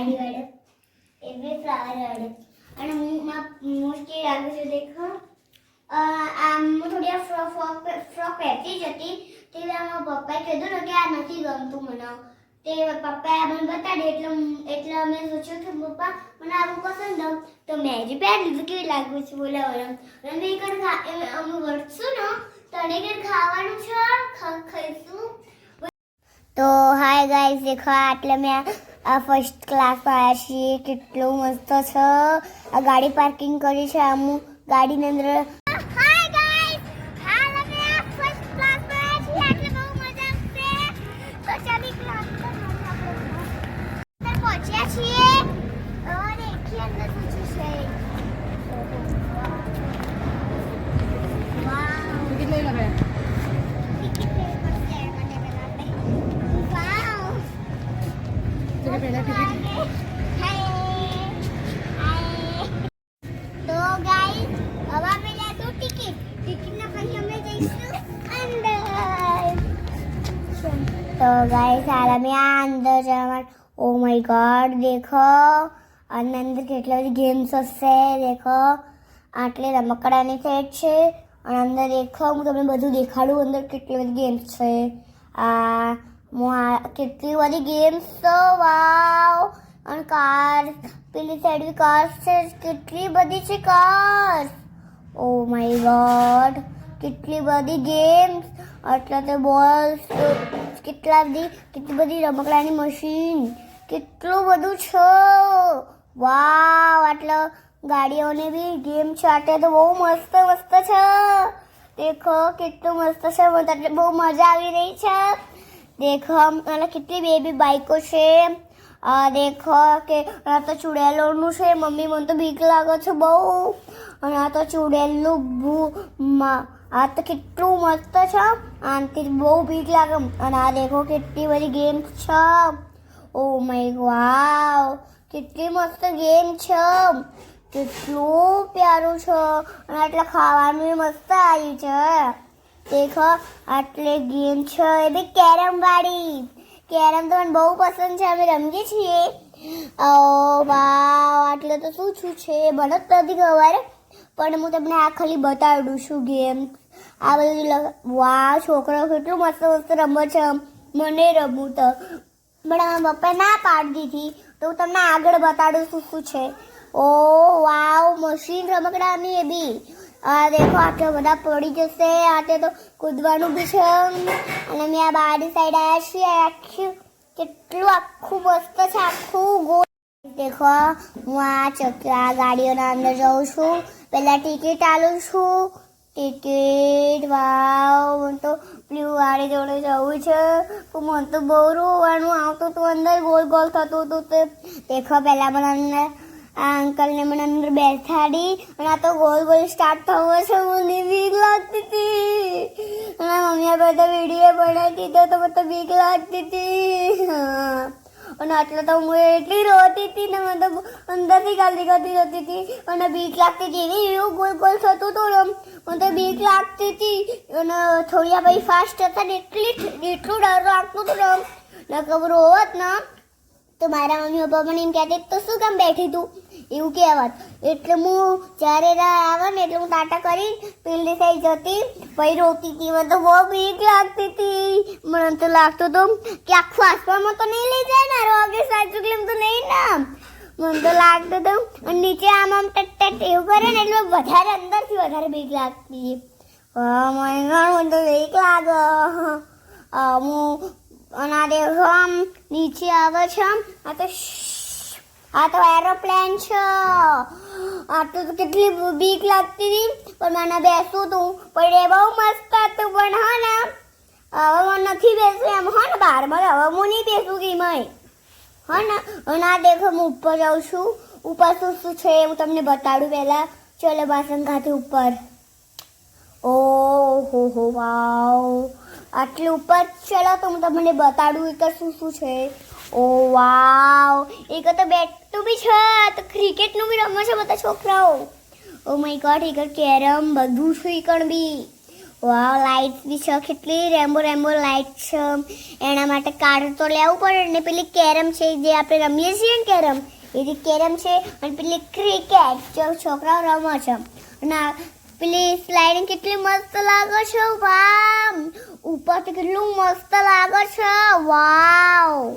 ગાડી વાળો એ બી ફ્લાવર વાળો અને હું મોસ્ટલી લાગુ છું દેખો આમ હું થોડી આ ફ્રોક ફ્રોક પહેરતી જ હતી તે મારા પપ્પાએ કીધું ને કે આ નથી ગમતું મને તે પપ્પાએ મને બતાડ્યું એટલે એટલે અમે સોચ્યું કે પપ્પા મને આવું પસંદ. તો મેં જ પહેરી લીધું કેવી લાગુ છે બોલો અને મેં એ અમે વળશું ને તને કે ખાવાનું છે ખાઈશું તો હાય ગાઈસ દેખો આટલે મેં આ ફર્સ્ટ ક્લાસમાં આવ્યા છીએ. કેટલું મસ્ત છે. આ ગાડી પાર્કિંગ કરી છે. આમ ગાડીની અંદર તો ગાઈસ હવે અમે અંદર. તો ગાઈસ હાલ ગોડ દેખો. અને અંદર કેટલી બધી ગેમ્સ હશે, દેખો. આટલી રમકડાની સેટ છે. અને અંદર દેખો, હું તમને બધું દેખાડું અંદર કેટલી બધી ગેમ્સ છે. આ હું આ કેટલી બધી ગેમ્સ તો વાવ અને કાર પેલી સાઈડ બી કાર્સ છે. કેટલી બધી છે કાર્સ ઓ માય ગોડ કેટલી બધી ગેમ્સ આટલા તો બોલ્સ કેટલા બધી, કેટલી બધી રમકડાની મશીન કેટલું બધું છે. વાવ આટલા ગાડીઓને બી ગેમ છે આટલે તો બહુ મસ્ત મસ્ત છે. દેખો, કેટલું મસ્ત છે. બહુ મજા આવી રહી છે. દેખો અને કેટલી બેબી બાઈકો છે. આ દેખો કે આ તો ચુડેલોનું છે. મમ્મી, મને તો બીક લાગે છે બહુ. અને આ તો ચુડેલનું ભૂ આ તો કેટલું મસ્ત છે. આનાથી બહુ બીક લાગે. અને આ દેખો કેટલી બધી ગેમ્સ છે. ઓ માય વાવ કેટલી મસ્ત ગેમ છે. કેટલું પ્યારું છે. અને આટલા ખાવાનું મસ્ત આવ્યું છે. દેખો, આટલે ગેમ છે. એ બી કેરમ વાળી. કેરમ તો મને બહુ પસંદ છે. અમે રમીએ છીએ. ઓ વાવ, આટલે તો શું શું છે? મને જ નથી ખબર. પણ હું તમને આ ખાલી બતાડું છું ગેમ. આ બધું વાવ, છોકરાઓ કેટલું મસ્ત મસ્ત રમે છે. મને રમવું તો. પણ મારા પપ્પાએ ના પાડી દીધી. તો હું તમને આગળ બતાડું શું શું છે. ઓ, વાવ, મશીન રમકડા અમે એ બી. આ દેખો આટલા બધા પડી જશે આટલે તો કૂદવાનું બી છે. અને મેં આ બારી સાઈડ આવ્યા છીએ આખું કેટલું આખું મસ્ત છે, આખું ગોળ. દેખો, હું આ ચકરા ગાડીઓના અંદર જાઉં છું. પહેલાં ટિકિટ આલું છું. ટિકિટ, વાવ મને તો પેલી વાળી જોડે જવું છે. પણ મને તો બહુ રોવાનું આવતું હતું, અંદર ગોલ ગોલ થતું હતું તે. દેખો, પહેલાં મને અંદર આ અંકલને મને અંદર બેસાડી અને આ તો ગોલ ગોલ સ્ટાર્ટ થવો છે મને બીક લાગતી હતી. અને મમ્મીએ બધા વીડિયો બનાવી દીધો તો મને બીક લાગતી હતી. અને આટલો તો હું એટલી રોતી હતી ને મને તો અંદરથી ગાલી કરતી જતી હતી. અને બીક લાગતી હતી. એવી એવું ગોલ ગોલ થતું હતું મને તો બીક લાગતી હતી. અને થોડીયા પછી ફાસ્ટ હતા ને એટલી એટલું ડર લાગતું હતું ને ખબર હોત ને, તો મારા મમ્મી પપ્પા મને એમ કહેતી, તો શું કામ બેઠી તું? એવું કહેવત એટલે હું જ્યારે આવે ને એટલે હું ટાટા કરી પેલી થઈ જતી. પછી રોતી હતી મને તો બહુ બીક લાગતી હતી મને તો લાગતું હતું કે આખું આસમાનમાં તો નહીં લઈ જાય ને રોગે સાચું કેમ તો નહીં ના મને તો લાગતું હતું. અને નીચે આમ આમ ટટ ટટ એવું કરે ને એટલે વધારે અંદરથી વધારે બીક લાગતી મને તો બીક લાગે. હું અને આ દેખો આમ નીચે આવે છે આમ. આ તો આ તો એરોપ્લેન છે. આ તો કેટલી બીક લાગતી હતી. પણ મને બેસવું તું. પણ એ બહુ મસ્ત હતું, પણ હા ને, હવે હું નથી બેસવું એમ. હા ને બારમાં હવે હું નહીં બેસું કે મય હા ને આ દેખો, હું ઉપર જાઉં છું. ઉપર શું શું છે હું તમને બતાડું પહેલાં. ચલો, બાસન ખાતે ઉપર. ઓ હો હો વાવ. આટલું ઉપર ચલો તો હું તમને બતાડું એક શું શું છે. ઓ, વાવ. એક તો બેટનું બી છે, તો ક્રિકેટનું બી રમે છે બધા છોકરાઓ. ઓ માય ગોડ એક કેરમ, બધું છે એકણ બી. વાવ લાઇટ બી છે, કેટલી રેમ્બો રેમ્બો લાઇટ છે. એના માટે કાર્ડ તો લેવું પડે ને પેલી કેરમ છે જે આપણે રમીએ છીએ ને કેરમ એની કેરમ છે, અને પેલી ક્રિકેટ જે છોકરાઓ રમે છે. અને પેલી સ્લાઇડિંગ કેટલી મસ્ત લાગે છે, વાવ. ઉપરથી કેટલું મસ્ત લાગે છે, વાવ.